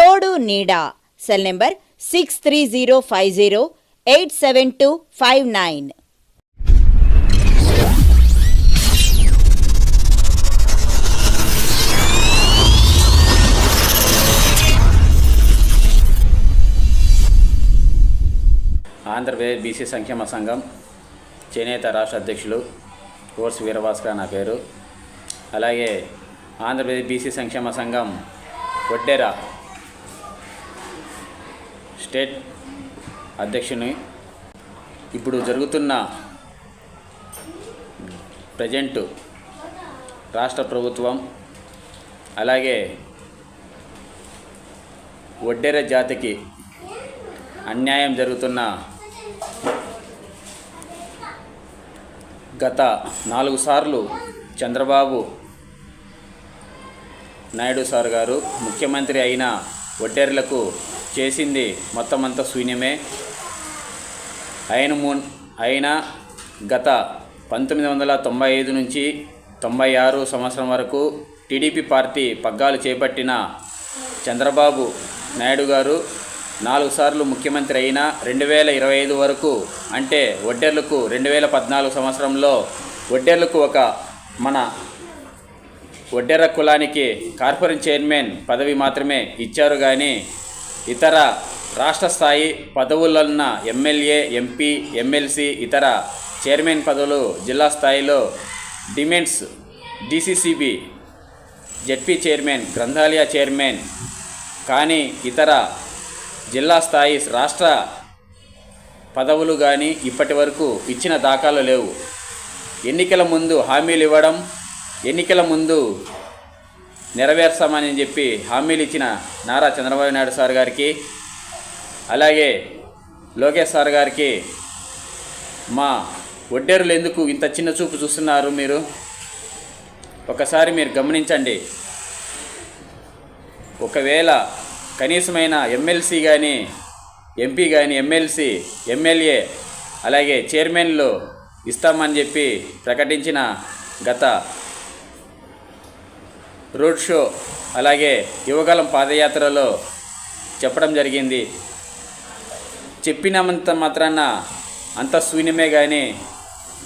తోడు నీడా. Cell number six three zero five zero eight seven two five nine. Andhra Pradesh BC సంక్షేమ సంఘం చేనేత రాష్ట్ర అధ్యక్షులు కోర్స్ వీరభాస్కర్ నా పేరు. అలాగే ఆంధ్రప్రదేశ్ బీసీ సంక్షేమ సంఘం వడ్డేరా స్టేట్ అధ్యక్షుని. ఇప్పుడు జరుగుతున్న ప్రజెంట్ రాష్ట్ర ప్రభుత్వం అలాగే వడ్డేర జాతికి అన్యాయం జరుగుతున్న గత నాలుగు సార్లు చంద్రబాబు నాయుడు సార్ గారు ముఖ్యమంత్రి అయిన ఒడ్డెర్లకు చేసింది మొత్తం అంతా శూన్యమే. ఆయన మూ ఆయన గత పంతొమ్మిది వందల తొంభై ఐదు నుంచి తొంభై ఆరు సంవత్సరం వరకు టీడీపీ పార్టీ పగ్గాలు చేపట్టిన చంద్రబాబు నాయుడు గారు నాలుగు సార్లు ముఖ్యమంత్రి అయిన రెండు వేల ఇరవై ఐదు వరకు అంటే ఒడ్డెర్లకు రెండు వేల పద్నాలుగు సంవత్సరంలో ఒడ్డెర్లకు ఒక మన ఒడ్డెర కులానికి కార్పొరేట్ చైర్మన్ పదవి మాత్రమే ఇచ్చారు కానీ ఇతర రాష్ట్ర స్థాయి పదవులున్న ఎమ్మెల్యే ఎంపీ ఎమ్మెల్సీ ఇతర చైర్మన్ పదవులు జిల్లా స్థాయిలో డిమెంట్స్ డిసిసిబి జెడ్పీ చైర్మన్ గ్రంథాలయ చైర్మన్ కానీ ఇతర జిల్లా స్థాయి రాష్ట్ర పదవులు కానీ ఇప్పటి వరకు ఇచ్చిన దాఖలు లేవు. ఎన్నికల ముందు హామీలు ఇవ్వడం ఎన్నికల ముందు నెరవేర్చామని చెప్పి హామీలు ఇచ్చిన నారా చంద్రబాబు నాయుడు సార్ గారికి అలాగే లోకేష్ సార్ గారికి మా ఒడ్డేరులు ఎందుకు ఇంత చిన్న చూపు చూస్తున్నారు మీరు? ఒకసారి మీరు గమనించండి. ఒకవేళ కనీసమైన ఎమ్మెల్సీ కానీ ఎంపీ కానీ ఎమ్మెల్సీ ఎమ్మెల్యే అలాగే చైర్మన్లు ఇస్తామని చెప్పి ప్రకటించిన గత రోడ్ షో అలాగే యువకాలం పాదయాత్రలో చెప్పడం జరిగింది. చెప్పినంత మాత్రాన అంత శూన్యమే కానీ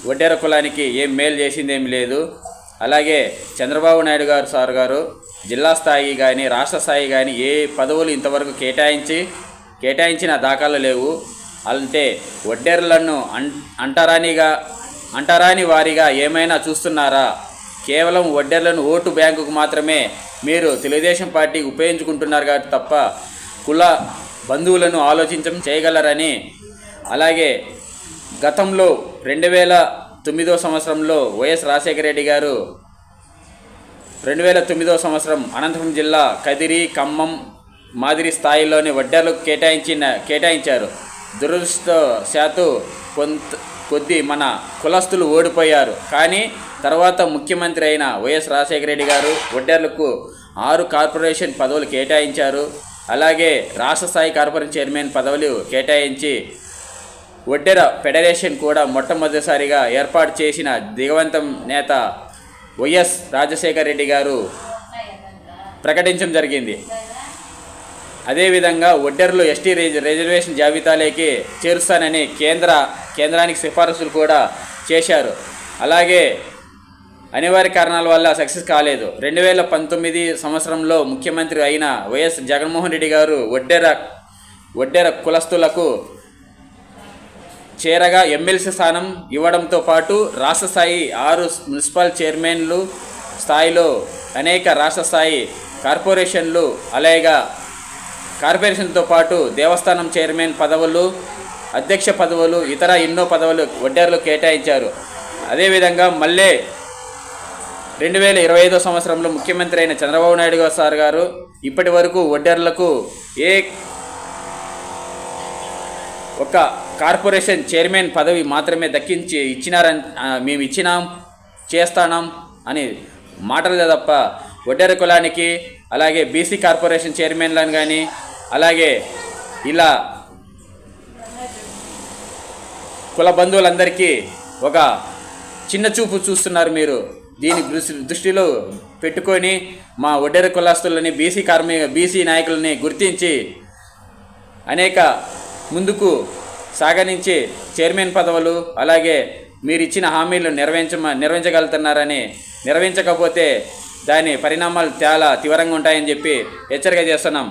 వడ్డేర కులానికి ఏం మేలు చేసిందేమి లేదు. అలాగే చంద్రబాబు నాయుడు గారు సార్ గారు జిల్లా స్థాయి కానీ రాష్ట్ర స్థాయి కానీ ఏ పదవులు ఇంతవరకు కేటాయించి కేటాయించిన దాఖలు లేవు. అంటే వడ్డేరులను అం అంటరానిగా అంటరాని వారిగా ఏమైనా చూస్తున్నారా? కేవలం వడ్డర్లను ఓటు బ్యాంకుకు మాత్రమే. మీరు తెలుగుదేశం పార్టీకి ఉపయోగించుకుంటున్నారు కాబట్టి తప్ప కుల బంధువులను ఆలోచించడం చేయగలరని. అలాగే గతంలో రెండు వేల తొమ్మిదో సంవత్సరంలో వైఎస్ రాజశేఖర రెడ్డి గారు రెండు వేల తొమ్మిదో సంవత్సరం అనంతపురం జిల్లా కదిరి ఖమ్మం మాదిరి స్థాయిలోని వడ్డర్లకు కేటాయించిన కేటాయించారు. దురదృష్టశాత్తు కొంత కొద్ది మన కులస్తులు ఓడిపోయారు. కానీ తర్వాత ముఖ్యమంత్రి అయిన వైఎస్ రాజశేఖర రెడ్డి గారు ఒడ్డర్లకు ఆరు కార్పొరేషన్ పదవులు కేటాయించారు. అలాగే రాష్ట్ర స్థాయి కార్పొరేషన్ చైర్మన్ పదవులు కేటాయించి ఒడ్డెర ఫెడరేషన్ కూడా మొట్టమొదటిసారిగా ఏర్పాటు చేసిన దిగవంతం నేత వైఎస్ రాజశేఖర రెడ్డి గారు ప్రకటించడం జరిగింది. అదేవిధంగా ఒడ్డెర్లు ఎస్టీ రిజర్వేషన్ జాబితాలోకి చేరుస్తానని కేంద్ర కేంద్రానికి సిఫారసులు కూడా చేశారు. అలాగే అనివార్య కారణాల వల్ల సక్సెస్ కాలేదు. రెండు వేల పంతొమ్మిది సంవత్సరంలో ముఖ్యమంత్రి అయిన వైఎస్ జగన్మోహన్ రెడ్డి గారు ఒడ్డెర ఒడ్డెర కులస్తులకు చేరగా ఎమ్మెల్సీ స్థానం ఇవ్వడంతో పాటు రాష్ట్ర స్థాయి ఆరు మున్సిపల్ చైర్మన్లు స్థాయిలో అనేక రాష్ట్ర స్థాయి కార్పొరేషన్లు అలాగే కార్పొరేషన్తో పాటు దేవస్థానం చైర్మన్ పదవులు అధ్యక్ష పదవులు ఇతర ఎన్నో పదవులు వడ్డేర్లు కేటాయించారు. అదేవిధంగా మళ్ళీ రెండు వేల ఇరవై ఐదో సంవత్సరంలో ముఖ్యమంత్రి అయిన చంద్రబాబు నాయుడు గారు సార్ గారు ఇప్పటి వరకు వడ్డర్లకు ఏ ఒక కార్పొరేషన్ చైర్మన్ పదవి మాత్రమే దక్కించి ఇచ్చినారని మేము ఇచ్చినాం చేస్తానాం అని మాటలే తప్ప ఒడ్డెర కులానికి అలాగే బీసీ కార్పొరేషన్ చైర్మన్లను కానీ అలాగే ఇలా కుల బంధువులందరికీ ఒక చిన్న చూపు చూస్తున్నారు మీరు. దీని దృష్టి దృష్టిలో పెట్టుకొని మా ఒడ్డెర కులాస్తులని బీసీ కార్మిక బీసీ నాయకులని గుర్తించి అనేక ముందుకు సాగనించి చైర్మన్ పదవులు అలాగే మీరు ఇచ్చిన హామీలు నిర్వహించ నెరవేర్చగలుగుతున్నారని నెరవేర్చకపోతే దాని పరిణామాలు చాలా తీవ్రంగా ఉంటాయని చెప్పి హెచ్చరిక చేస్తున్నాం.